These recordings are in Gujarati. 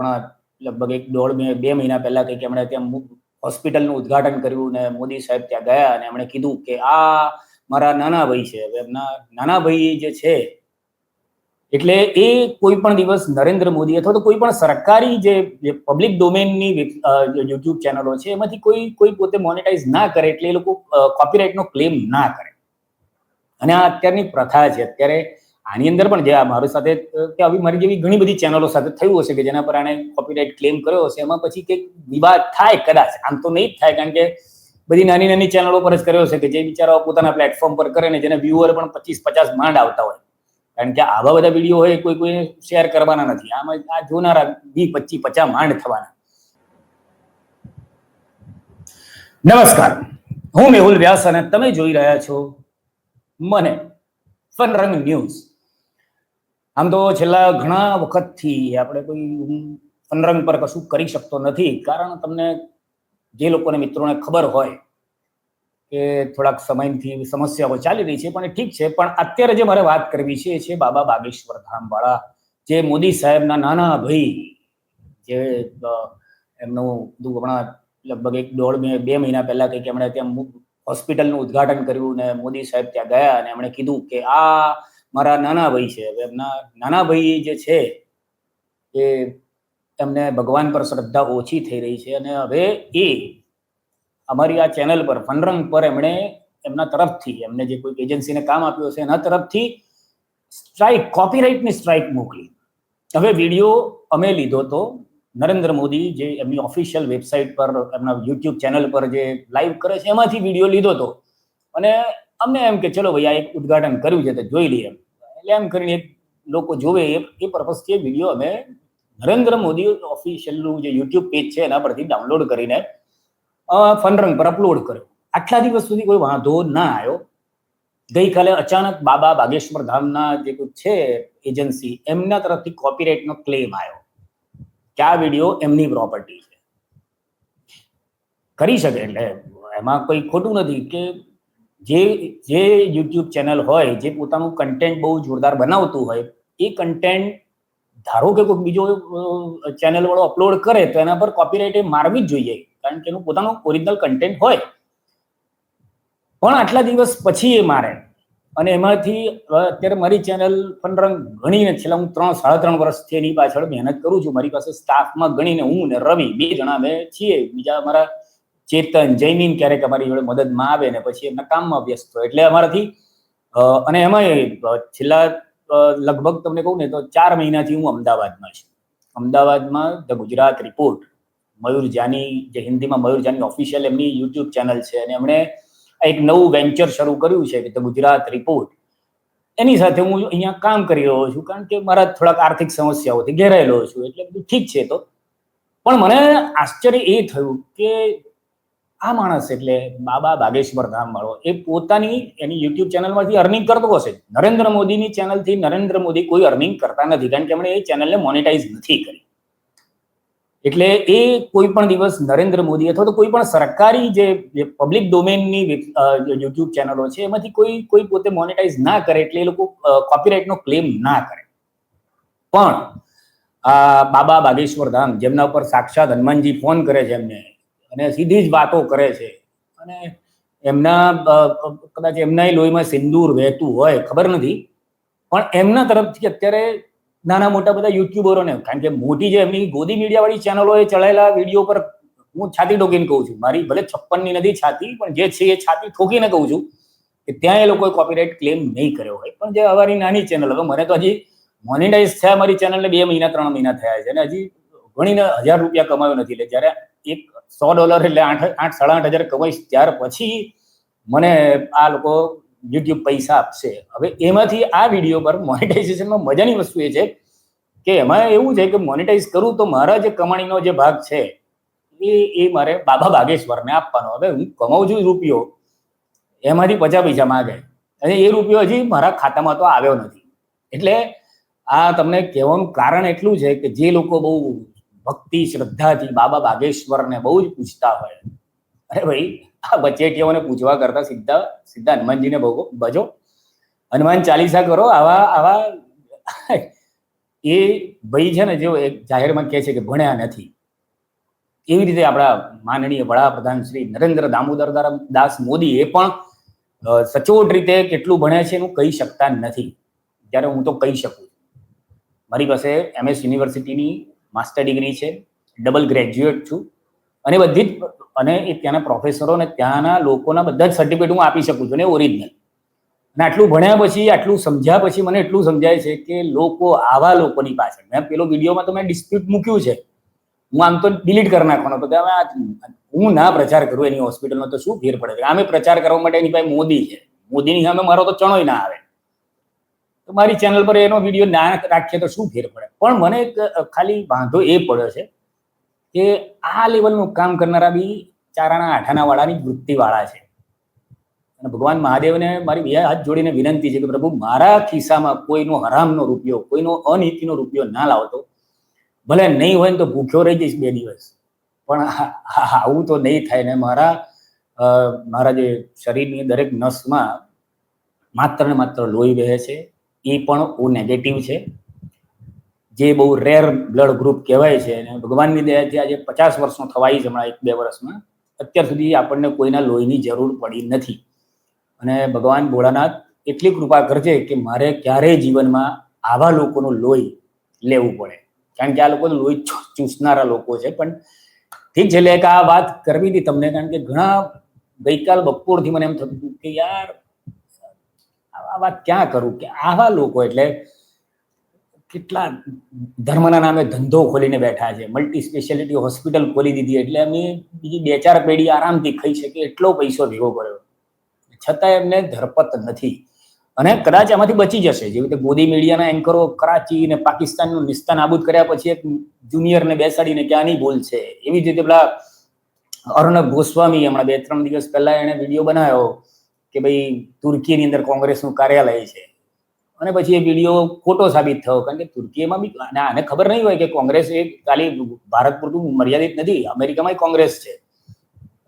હમણાં લગભગ એક દોઢ બે મહિના પહેલા કંઈક એમણે ત્યાં હોસ્પિટલનું ઉદ્ઘાટન કર્યું ને મોદી સાહેબ ત્યાં ગયા અને એમણે કીધું કે આ મારા નાના ભાઈ છે. હવે એમના નાના ભાઈ જે છે, એટલે એ કોઈ પણ દિવસ નરેન્દ્ર મોદી અથવા તો કોઈ પણ સરકારી જે પબ્લિક ડોમેનની યુટ્યુબ ચેનલો છે, એમાંથી કોઈ કોઈ પોતે મોનેટાઇઝ ના કરે એટલે એ લોકો કોપીરાઇટનો ક્લેમ ના કરે. અને આ અત્યારની પ્રથા છે. અત્યારે આની અંદર પણ જે મારી સાથે કે આવી મારી જેવી ઘણી બધી ચેનલો સાથે થયું હશે કે જેના પર આણે કોપીરાઇટ ક્લેમ કર્યો હશે, એમાં પછી કંઈક વિવાદ થાય કદાચ. આમ તો નહીં જ થાય, કારણ કે બધી નાની નાની ચેનલો પર જ કર્યો છે કે જે બિચારાઓ પોતાના પ્લેટફોર્મ પર કરે ને જેને વ્યુઅર પણ પચીસ પચાસ માંડ આવતા હોય. કારણ કે આવા બધા વીડિયો હોય કોઈ કોઈ શેર કરવાના નથી. આમાં આ જોનારા વી પચીસ, પચાસ માંડ થવાના. નમસ્કાર. હું મેહુલ વ્યાસ અને તમે જોઈ રહ્યા છો મને ફનરંગ ન્યૂઝ. આમ તો છેલ્લા ઘણા વખતથી આપણે કોઈ ફનરંગ પર કશું કરી શકતો નથી. કારણ તમને જે લોકોને મિત્રોને ખબર હોય કે થોડાક સમયથી સમસ્યાઓ ચાલી રહી છે, પણ ઠીક છે. પણ અત્યારે જે મારે વાત કરવી છે, એ છે બાબા બાગેશ્વર ધામ વાળા જે મોદી સાહેબના નાના ભાઈ, જે એમનું હમણાં લગભગ એક દોઢ બે બે મહિના પહેલા કંઈક એમણે ત્યાં હોસ્પિટલનું ઉદ્ઘાટન કર્યું ને મોદી સાહેબ ત્યાં ગયા અને એમણે કીધું કે આ મારા નાના ભાઈ છે. હવે એમના નાના ભાઈ જે છે, એ એમને ભગવાન પર શ્રદ્ધા ઓછી થઈ રહી છે અને હવે એ અમારી આ ચેનલ પર ફનરંગ પર એમણે એમના તરફથી, એમને જે કોઈ એજન્સીને કામ આપ્યું છે એના તરફથી સ્ટ્રાઇક, કોપીરાઇટની સ્ટ્રાઇક મોકલી. હવે વીડિયો અમે લીધો તો નરેન્દ્ર મોદી જે એમની ઓફિશિયલ વેબસાઇટ પર, એમના યુટ્યુબ ચેનલ પર જે લાઈવ કરે છે, એમાંથી વીડિયો લીધો હતો અને અમને એમ કે, ચલો ભાઈ, આ એક ઉદઘાટન કર્યું છે, તો જોઈ લઈએ. એટલે એમ કરીને એક લોકો જોવે, એ એ પર્પઝથી વીડિયો અમે નરેન્દ્ર મોદી ઓફિશિયલનું જે યુટ્યુબ પેજ છે, એના પરથી ડાઉનલોડ કરીને ફનરંગ પર અપલોડ કર્યો. આટલા દિવસ સુધી કોઈ વાંધો ના આવ્યો. ગઈકાલે અચાનક બાબા બાગેશ્વર ધામના જે કોઈ છે એજન્સી એમના તરફથી કોપીરાઇટનો ક્લેમ આવ્યો કે આ વીડિયો એમની પ્રોપર્ટી છે. કરી શકે, એટલે એમાં કોઈ ખોટું નથી કે જે જે યુટ્યુબ ચેનલ હોય, જે પોતાનું કન્ટેન્ટ બહુ જોરદાર બનાવતું હોય, એ કન્ટેન્ટ ધારો કે કોઈ બીજો ચેનલ વાળો અપલોડ કરે, તો એના પર કોપીરાઇટ એ મારવી જ જોઈએ, કારણ કે એનું પોતાનું ઓરિજિનલ કન્ટેન્ટ હોય. પણ આટલા દિવસ પછી એ મારે. અને એમાંથી અત્યારે મારી ચેનલ ફનરંગ ગણીને છેલ્લા હું ત્રણ, સાડા ત્રણ વર્ષથી એની પાછળ મહેનત કરું છું. મારી પાસે સ્ટાફમાં ગણીને હું ને રવિ, બે જણા અમે છીએ. બીજા અમારા ચેતન જૈમિન ક્યારેક અમારી જોડે મદદમાં આવે ને પછી એમના કામમાં વ્યસ્ત હોય. એટલે અમારાથી અને એમાં છેલ્લા લગભગ તમને કહું ને તો ચાર મહિનાથી હું અમદાવાદમાં છું. અમદાવાદમાં ધ ગુજરાત રિપોર્ટ, મયુર જાની, જે હિન્દીમાં મયુર જાની ઓફિશિયલ એમની યુટ્યુબ ચેનલ છે અને એમણે એક નવું વેન્ચર શરૂ કર્યું છે કે ધ ગુજરાત રિપોર્ટ. એની સાથે હું અહીંયા કામ કરી રહ્યો છું કારણ કે મારા થોડાક આર્થિક સમસ્યાઓથી ઘેરાયેલો છું એટલે બધું ઠીક છે તો. પણ મને આશ્ચર્ય એ થયું કે આ માણસ એટલે બાબા બાગેશ્વર ધામ વાળો, એ પોતાની એની યુટ્યુબ ચેનલમાંથી અર્નિંગ કરતો હશે. નરેન્દ્ર મોદીની ચેનલથી નરેન્દ્ર મોદી કોઈ અર્નિંગ કરતા નથી, કારણ કે એમણે એ ચેનલને મોનેટાઇઝ નથી કરી. એટલે એ કોઈ પણ દિવસ નરેન્દ્ર મોદી અથવા તો કોઈ પણ સરકારી જે પબ્લિક ડોમેનની યુટ્યુબ ચેનલો છે, એમાંથી કોઈ કોઈ પોતે મોનેટાઇઝ ના કરે એટલે એ લોકો કોપીરાઇટનો ક્લેમ ના કરે. પણ બાબા બાગેશ્વર ધામ જેમના ઉપર સાક્ષાત હનુમાનજી ફોન કરે છે એમને અને સીધી જ વાતો કરે છે. અને એમના કદાચ એમના લોહીમાં સિંદૂર વહેતું હોય, ખબર નથી. પણ એમના તરફથી અત્યારે નાના મોટા બધા યુટ્યુબરોને, કારણ કે મોટી જે એમની ગોદી મીડિયા વાળી ચેનલોએ ચડાયેલા વીડિયો પર હું છાતી ઠોકીને કહું છું. મારી ભલે છપ્પનની નથી છાતી, પણ જે છે એ છાતી ઠોકીને કહું છું કે ત્યાં એ લોકોએ કોપીરાઇટ ક્લેમ નહીં કર્યો હોય. પણ જે અમારી નાની ચેનલ હવે મને તો હજી મોનિટાઇઝ થયા મારી ચેનલને બે મહિના, ત્રણ મહિના થયા છે. અને હજી ગણીને હજાર રૂપિયા કમાયો નથી. એટલે જ્યારે એક સો ડોલર એટલે આઠ આઠ, સાડા આઠ હજાર કમાઈશ ત્યાર પછી મને આ લોકો યુટ્યુબ પૈસા આપશે. હવે એમાંથી આ વીડિયો પર મોનેટાઇઝેશનમાં મજાની વસ્તુ એ છે કે એમાં એવું છે કે મોનેટાઇઝ કરું તો મારા જે કમાણીનો જે ભાગ છે એ એ મારે બાબા બાગેશ્વરને આપવાનો. હવે હું કમાઉં છું રૂપિયો, એમાંથી પચાસ પૈસા માગે. અને એ રૂપિયો હજી મારા ખાતામાં તો આવ્યો નથી. એટલે આ તમને કહેવાનું કારણ એટલું છે કે જે લોકો બહુ ભક્તિ શ્રદ્ધાથી બાબા બાગેશ્વરને બહુ જ પૂછતા હોય. અરે ભાઈ, આ વચેટીઓને પૂછવા કરતા સીધા સીધા હનુમાનજીને ભોગો ભજો. હનુમાન ચાલીસા કરો, આવા આવા, એ ભાઈ છે ને જેઓ એક જાહેરમાં કહે છે કે ભણ્યા નથી. એવી રીતે આપણા માનનીય વડાપ્રધાન શ્રી નરેન્દ્ર દામોદર દાસ મોદી એ પણ સચોટ રીતે કેટલું ભણ્યા છે એનું કહી શકતા નથી. જ્યારે હું તો કહી શકું મારી પાસે એમએસ યુનિવર્સિટીની માસ્ટર ડિગ્રી છે, ડબલ ગ્રેજ્યુએટ છું. અને બધી જ અને એ ત્યાંના પ્રોફેસરો અને ત્યાંના લોકોના બધા જ સર્ટિફિકેટ હું આપી શકું છું ને ઓરિજિનલ અને આટલું ભણ્યા પછી, આટલું સમજ્યા પછી મને એટલું સમજાય છે કે લોકો આવા લોકોની પાછળ. મેં પેલો વિડીયોમાં તો મેં ડિસ્પ્યુટ મૂક્યું છે. હું આમ તો ડિલીટ કરી નાખવાનો કે હવે હું ના પ્રચાર કરું એની હોસ્પિટલનો તો શું ફેર પડે છે? પ્રચાર કરવા માટે એની પાસે મોદી છે. મોદીની સામે મારો તો ચણોય ના આવે. તો મારી ચેનલ પર એનો વીડિયો ના રાખીએ તો શું ફેર પડે? પણ મને એક ખાલી વાંધો એ પડ્યો છે કે આ લેવલનું કામ કરનારા બી ચારાના આઠાના વાળાની વૃત્તિવાળા છે. અને ભગવાન મહાદેવને મારી બે હાથ જોડીને વિનંતી છે કે પ્રભુ, મારા ખિસ્સામાં કોઈનો હરામનો રૂપિયો, કોઈનો અનીતિનો રૂપિયો ના લાવતો. ભલે નહીં હોય ને તો ભૂખ્યો રહી જઈશ બે દિવસ. પણ આવું તો નહીં થાય ને મારા મારા જે શરીરની દરેક નસમાં માત્ર ને માત્ર લોહી વહે છે. એ પણ ઓ નેગેટિવ છે. જે બહુ રેર બ્લડ ગ્રુપ કહેવાય છે અને ભગવાનની દયાથી આજે પચાસ વર્ષનો થવાય છે હમણાં એક બે વર્ષમાં, અત્યાર સુધી આપણને કોઈના લોહીની જરૂર પડી નથી. અને ભગવાન ભોળાનાથ એટલી કૃપા કરજે કે મારે ક્યારેય જીવનમાં આવા લોકોનું લોહી લેવું પડે. કારણ કે આ લોકો લોહી ચૂસનારા લોકો છે. પણ ઠીક છે એટલે એક આ વાત કરવી હતી તમને, કારણ કે ઘણા ગઈકાલ બપોરથી મને એમ થતું કે યાર આ વાત ક્યાં કરું કે આવા લોકો એટલે કેટલા ધર્મના નામે ધંધો ખોલીને બેઠા છે મલ્ટી સ્પેશિયાલિટી હોસ્પિટલ ખોલી દીધી એટલે અમે બીજી બે ચાર પેઢી આરામથી ખાઈ શકીએ, એટલો પૈસો ભેગો કર્યો. છતાં એમને ધરપત નથી. અને કદાચ આમાંથી બચી જશે. જેવી રીતે ગોદી મીડિયાના એન્કરો કરાચી ને પાકિસ્તાનનું નિસ્તા નાબૂદ કર્યા પછી એક જુનિયરને બેસાડીને કે આની ભૂલ છે. એવી જ રીતે પેલા અર્ણબ ગોસ્વામી હમણાં બે ત્રણ દિવસ પહેલા એને વીડિયો બનાવ્યો. કે ભાઈ તુર્કીની અંદર કોંગ્રેસનું કાર્યાલય છે. અને પછી એ વીડિયો ખોટો સાબિત થયો. કારણ કે તુર્કીમાં બી આને ખબર નહીં હોય કે કોંગ્રેસ એ ખાલી ભારત પૂરતું મર્યાદિત નથી. અમેરિકામાં કોંગ્રેસ છે.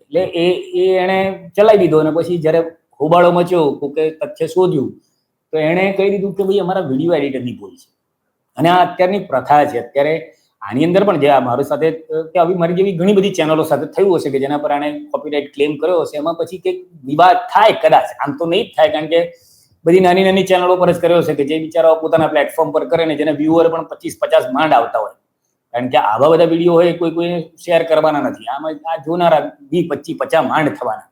એટલે એ એ એણે ચલાવી દીધો અને પછી જ્યારે હોબાળો મચ્યો, કોકે તથ્ય શોધ્યું, તો એણે કહી દીધું કે ભાઈ અમારા વીડિયો એડિટરની ભૂલ છે. અને આ અત્યારની પ્રથા છે. અત્યારે આની અંદર પણ જે મારી સાથે કે આવી મારી જેવી ઘણી બધી ચેનલો સાથે થયું હશે કે જેના પર આને કોપીરાઇટ ક્લેમ કર્યો હશે, એમાં પછી કંઈક વિવાદ થાય કદાચ. આમ તો નહીં જ થાય, કારણ કે બધી નાની નાની ચેનલો પર જ કર્યો છે કે જે બિચારાઓ પોતાના પ્લેટફોર્મ પર કરે ને જેને વ્યુઅર પણ પચીસ પચાસ માંડ આવતા હોય. કારણ કે આવા બધા વીડિયો હોય કોઈ કોઈ શેર કરવાના નથી. આમાં આ જોનારા વીસ, પચીસ, પચાસ માંડ થવાના.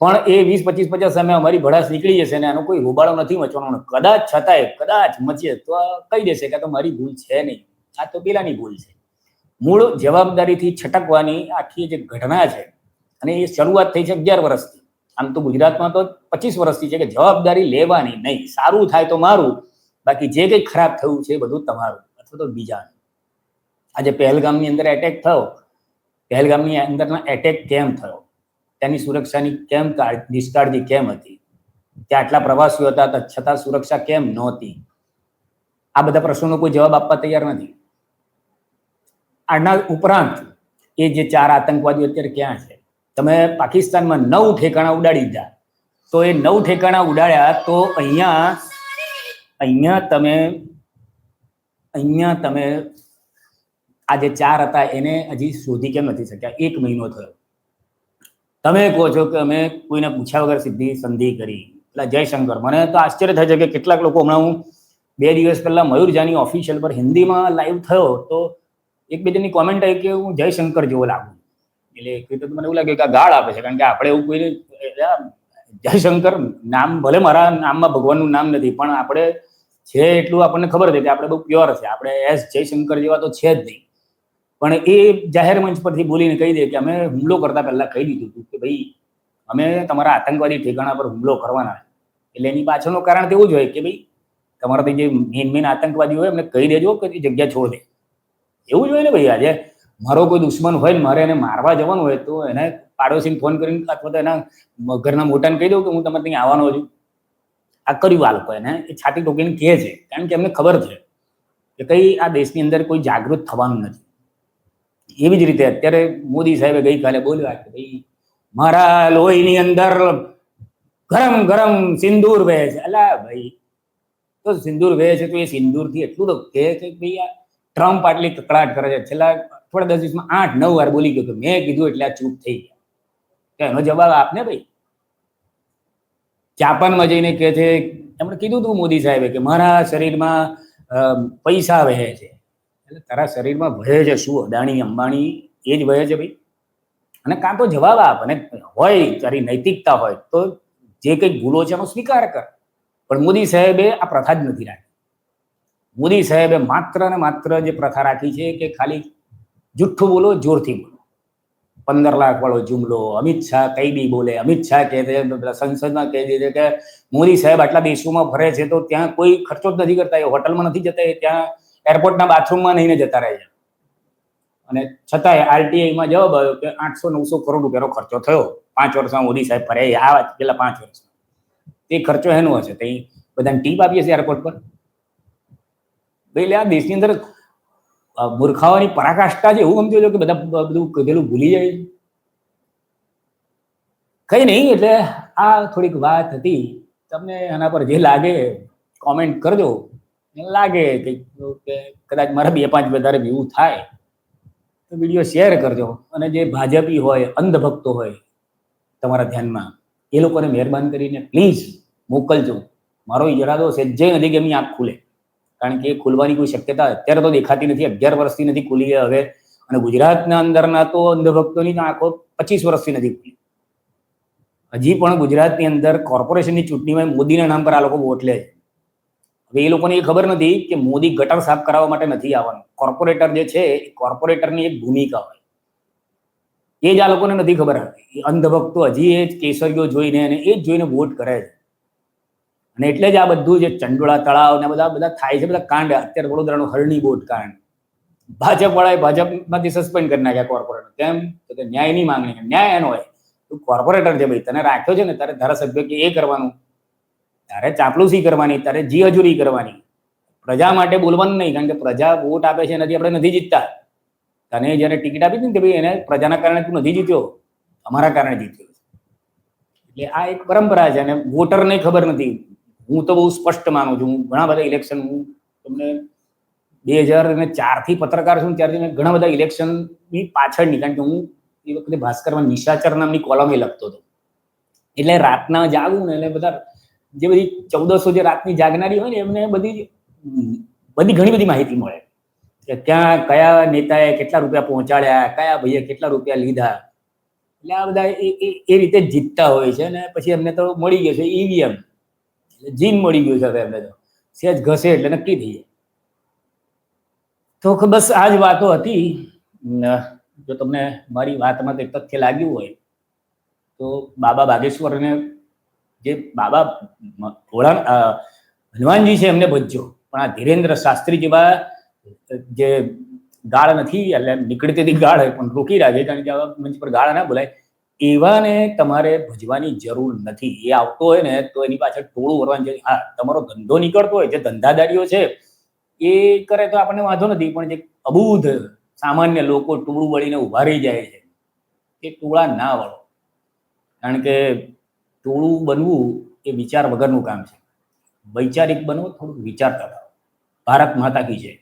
પણ એ વીસ, પચીસ, પચાસ સામે અમારી ભડાસ નીકળી જશે ને આનો કોઈ હોબાળો નથી મચવાનો. કદાચ છતાંય, કદાચ મચીએ તો કહી દેશે કે તો મારી ભૂલ છે નહીં. આ તો પેલાની ભૂલ છે. મૂળ જવાબદારીથી છટકવાની આખી જે ઘટના છે, અને એ શરૂઆત થઈ છે અગિયાર વર્ષથી. આમ તો ગુજરાતમાં તો પચીસ વર્ષથી છે કે જવાબદારી લેવાની નહીં. સારું થાય તો મારું, બાકી જે કંઈ ખરાબ થયું છે બધું તમારું, અથવા તો બીજાનું. આજે પહેલગામની અંદર એટેક થયો. પહેલગામની અંદરના એટેક કેમ થયો? તેની સુરક્ષાની કેમ કાળ- નિષ્કાળજી કેમ હતી? ત્યાં આટલા પ્રવાસીઓ હતા, છતાં સુરક્ષા કેમ નહોતી? આ બધા પ્રશ્નોનો કોઈ જવાબ આપવા તૈયાર નથી. આના ઉપરાંત એ જે ચાર આતંકવાદીઓ અત્યારે ક્યાં છે? તમે પાકિસ્તાનમાં નવ ઠેકાણા ઉડાડી દીધા. તો એ નવ ઠેકાણા ઉડાડ્યા તો અહીંયા અહીંયા તમે અહીંયા તમે આ જે ચાર હતા એને હજી શોધી કેમ નથી શક્યા? એક મહિનો થયો. તમે કહો છો કે અમે કોઈને પૂછ્યા વગર સીધી સંધિ કરી. એટલે જયશંકર, મને તો આશ્ચર્ય થાય છે કે કેટલાક લોકો હમણાં હું બે દિવસ પહેલા મયુર જાની ઓફિશિયલ પર હિન્દીમાં લાઈવ થયો તો એક બે જણની કોમેન્ટ આવી કે હું જયશંકર જેવો લાગુ. એટલે એક તો મને એવું લાગે કે આ ગાળ આપે છે, કારણ કે આપણે એવું કોઈને જયશંકર નામ ભલે મારા નામમાં ભગવાનનું નામ નથી, પણ આપણે છે એટલું આપણને ખબર છે કે આપણે બહુ પ્યોર છે. આપણે એસ જયશંકર જેવા તો છે જ નહીં. પણ એ જાહેર મંચ પરથી બોલીને કહી દે કે અમે હુમલો કરતા પહેલા કહી દીધું હતું કે ભાઈ, અમે તમારા આતંકવાદી ઠેકાણા પર હુમલો કરવાના. એટલે એની પાછળનું કારણ તો એવું જ હોય કે ભાઈ, તમારાથી જે મેન મેન આતંકવાદી હોય એમને કહી દેજો કે જગ્યા છોડ દે. એવું જ હોય ને ભાઈ આજે? મારો કોઈ દુશ્મન હોય ને મારે એને મારવા જવાનું હોય તો એને પાડોશીને ફોન કરીને અથવા તો એના ઘરના મોટાને કહી દઉં કે હું તમારે ત્યાં આવવાનો છું. આ કર્યું આ લોકો એને. એ છાતી ટોકીને કહે છે. કારણ કે એમને ખબર છે કે કઈ આ દેશની અંદર કોઈ જાગૃત થવાનું નથી. એવી જ રીતે અત્યારે મોદી સાહેબે ગઈકાલે બોલ્યા કે ભાઈ, મારા લોહીની અંદર ગરમ ગરમ સિંદૂર વહે છે. અલા ભાઈ, તો સિંદૂર વહે છે તો એ સિંદૂરથી એટલું તો કહે કે ભાઈ આ ટ્રમ્પ આટલી કકડાટ કરે છે. છેલ્લા થોડા દસ દિવસમાં આઠ નવ વાર બોલી ગયો કે મેં કીધું એટલે આ ચૂપ થઈ ગયા. કે એનો જવાબ આપને ભાઈ? જાપાનમાં જઈને કહે છે, એમણે કીધું હતું મોદી સાહેબે કે મારા શરીરમાં પૈસા વહે છે. એટલે તારા શરીરમાં વહે છે શું? અદાણી, અંબાણી, એ જ વહે છે ભાઈ. અને કાં તો જવાબ આપ અને હોય, તારી નૈતિકતા હોય, તો જે કંઈક ભૂલો છે એનો સ્વીકાર કર. પણ મોદી સાહેબે આ પ્રથા જ નથી રાખી. મોદી સાહેબે માત્ર ને માત્ર જે પ્રથા રાખી છે કે ખાલી જુઠ્ઠું બોલો, જોરથી બોલો. પંદર લાખ વાળો જુમલો, અમિત શાહ કઈ બી બોલે, અમિત શાહ કહે છે સંસદમાં કહે દીધે કે મોદી સાહેબ આટલા દેશોમાં ફરે છે તો ત્યાં કોઈ ખર્ચો જ નથી કરતા, એ હોટલમાં નથી જતા, એ ત્યાં એરપોર્ટના બાથરૂમમાં નહીં જતા રહે છે. અને છતાંય આરટીઆઈમાં જવાબ આવ્યો કે આઠસો નવસો કરોડ રૂપિયાનો ખર્ચો થયો. પાંચ વર્ષમાં મોદી સાહેબ ફરે આ આ પેલા પાંચ વર્ષમાં. તે ખર્ચો એનો હશે, તે બધાને ટીપ આપીએ છીએ એરપોર્ટ પર. એટલે આ દેશની અંદર મૂર્ખાઓની પરાકાષ્ઠા છે એવું ગમતું કે બધા બધું કીધેલું ભૂલી જાય. કઈ નહીં, એટલે આ થોડીક વાત હતી. તમને આના પર જે લાગે કોમેન્ટ કરજો. લાગે કે કદાચ મારા બે પાંચ વધારે વ્યૂ થાય, તો વીડિયો શેર કરજો. અને જે ભાજપી હોય, અંધભક્તો હોય, તમારા ધ્યાનમાં, એ લોકોને મહેરબાન કરીને પ્લીઝ મોકલજો. મારો ઈરાદો છે જે એમની આંખ ખુલે. કારણ કે ખુલવાની કોઈ શક્યતા અત્યારે તો દેખાતી નથી. અગિયાર વર્ષથી નથી ખુલી હવે. અને ગુજરાતના અંદરના તો અંધભક્તોની આંખો પચીસ વર્ષથી નથી ખુલી. હજી પણ ગુજરાતની અંદર કોર્પોરેશનની ચૂંટણીમાં મોદીના નામ પર આ લોકો વોટ લે છે. હવે એ લોકોને એ ખબર નથી કે મોદી ગટર સાફ કરાવવા માટે નથી આવવાનું. કોર્પોરેટર જે છે, એ કોર્પોરેટરની એક ભૂમિકા હોય. એ જ આ લોકોને નથી ખબર. અંધભક્તો હજી એ જ કેસરીઓ જોઈને અને એ જ જોઈને વોટ કરે છે. અને એટલે જ આ બધું જે ચંડોળા તળાવ ને બધા બધા થાય છે, બધા કાંડ. અત્યારે વડોદરાનું હરણી બોટ કાંડ. ભાજપ વાળાએ ભાજપમાંથી સસ્પેન્ડ કરી નાખ્યા કોર્પોરેટર કેમ? તો કે ન્યાયની માંગણી ન્યાય એનો હોય. તું કોર્પોરેટર છે ભાઈ. તને રાખ્યો છે ને, તારે ધારાસભ્ય કે એ કરવાનું. તારે ચાપલુસી કરવાની, તારે જી હજુરી કરવાની. પ્રજા માટે બોલવાનું નહીં, કારણ કે પ્રજા વોટ આપે છે એનાથી આપણે નથી જીતતા. તને જ્યારે ટિકિટ આપી હતી ને ભાઈ એને પ્રજાના કારણે તું નથી જીત્યો, અમારા કારણે જીત્યો. એટલે આ એક પરંપરા છે અને વોટરને ખબર નથી. હું તો બહુ સ્પષ્ટ માનું છું. ઘણા બધા ઇલેક્શન હું તમને બે હજાર અને ચારથી પત્રકાર છું ત્યારથી મેં ઘણા બધા ઇલેક્શનની પાછળની કારણ કે હું એ વખતે ભાસ્કરમાં નિશાચર નામની કોલમે લખતો હતો. એટલે રાતના જાગું ને એટલે બધા જે બધી ચૌદસો જે રાતની જાગનારી હોય ને એમને બધી બધી ઘણી બધી માહિતી મળે. કે ક્યાં કયા નેતાએ કેટલા રૂપિયા પહોંચાડ્યા, કયા ભાઈએ કેટલા રૂપિયા લીધા. એટલે આ બધા એ- રીતે જીતતા હોય છે ને પછી એમને તો મળી ગયો છે ઈવીએમ જીન મળી ગયું છે એમને તો. સેજ ઘસે એટલે નક્કી થઈ જાય. તો બસ આ જ વાતો હતી. જો તમને મારી વાતમાં કંઈક તથ્ય લાગ્યું હોય, તો બાબા બાગેશ્વરને જે બાબા ભોળા હનુમાનજી છે એમને ભજ્યો પણ આ ધીરેન્દ્ર શાસ્ત્રી જેવા જે ગાળ નથી, એટલે નીકળતી હતી ગાળ, પણ રોકી રાખે કારણ કે આવા મંચ પર ગાળ ના બોલાય. એવાને તમારે ભજવાની જરૂર નથી. એ આવતો હોય ને તો એની પાછળ ટોળું વળવાનું જરૂર હા, તમારો ધંધો નીકળતો હોય, જે ધંધાદારીઓ છે, એ કરે તો આપણને વાંધો નથી, પણ જે અબૂધ સામાન્ય લોકો ટોળું વળીને ઊભા રહી જાય છે, એ ટોળા ના વળો. કારણ કે ટોળું બનવું એ વિચાર વગરનું કામ છે. વૈચારિક બનવું થોડુંક વિચારતા ભારત માતા કી છે